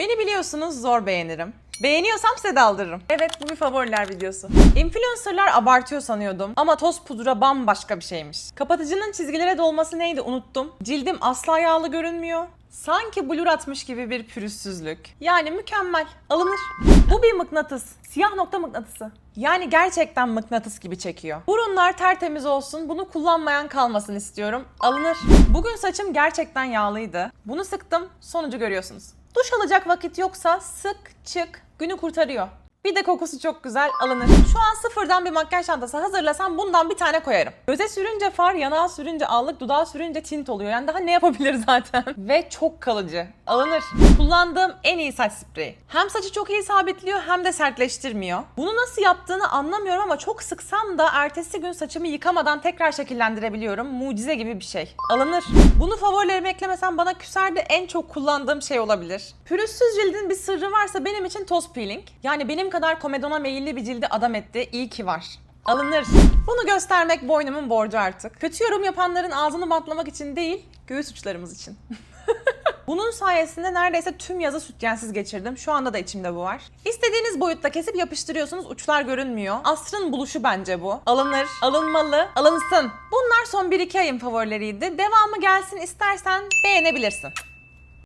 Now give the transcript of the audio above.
Beni biliyorsunuz zor beğenirim. Beğeniyorsam size de aldırırım. Evet bu bir favoriler videosu. Influencerlar abartıyor sanıyordum ama toz pudra bambaşka bir şeymiş. Kapatıcının çizgilere dolması neydi unuttum. Cildim asla yağlı görünmüyor. Sanki blur atmış gibi bir pürüzsüzlük. Yani mükemmel. Alınır. Bu bir mıknatıs. Siyah nokta mıknatısı. Yani gerçekten mıknatıs gibi çekiyor. Burunlar tertemiz olsun. Bunu kullanmayan kalmasın istiyorum. Alınır. Bugün saçım gerçekten yağlıydı. Bunu sıktım. Sonucu görüyorsunuz. Duş alacak vakit yoksa sık çık günü kurtarıyor. Bir de kokusu çok güzel alınır. Şu an sıfırdan bir makyaj çantası hazırlasam bundan bir tane koyarım. Göze sürünce far, yanağa sürünce allık, dudağa sürünce tint oluyor. Yani daha ne yapabilir zaten? Ve çok kalıcı. Alınır. Kullandığım en iyi saç spreyi. Hem saçı çok iyi sabitliyor hem de sertleştirmiyor. Bunu nasıl yaptığını anlamıyorum ama çok sıksam da ertesi gün saçımı yıkamadan tekrar şekillendirebiliyorum. Mucize gibi bir şey. Alınır. Bunu favorilerime eklemesem bana küser de en çok kullandığım şey olabilir. Pürüzsüz cildin bir sırrı varsa benim için toz peeling. Yani benim kadar komedona meyilli bir cildi adam etti. İyi ki var. Alınır. Bunu göstermek boynumun borcu artık. Kötü yorum yapanların ağzını bantlamak için değil, göğüs uçlarımız için. Bunun sayesinde neredeyse tüm yazı sütyensiz geçirdim. Şu anda da içimde bu var. İstediğiniz boyutta kesip yapıştırıyorsunuz. Uçlar görünmüyor. Asrın buluşu bence bu. Alınır, alınmalı, alınsın. Bunlar son 1-2 ayın favorileriydi. Devamı gelsin istersen beğenebilirsin.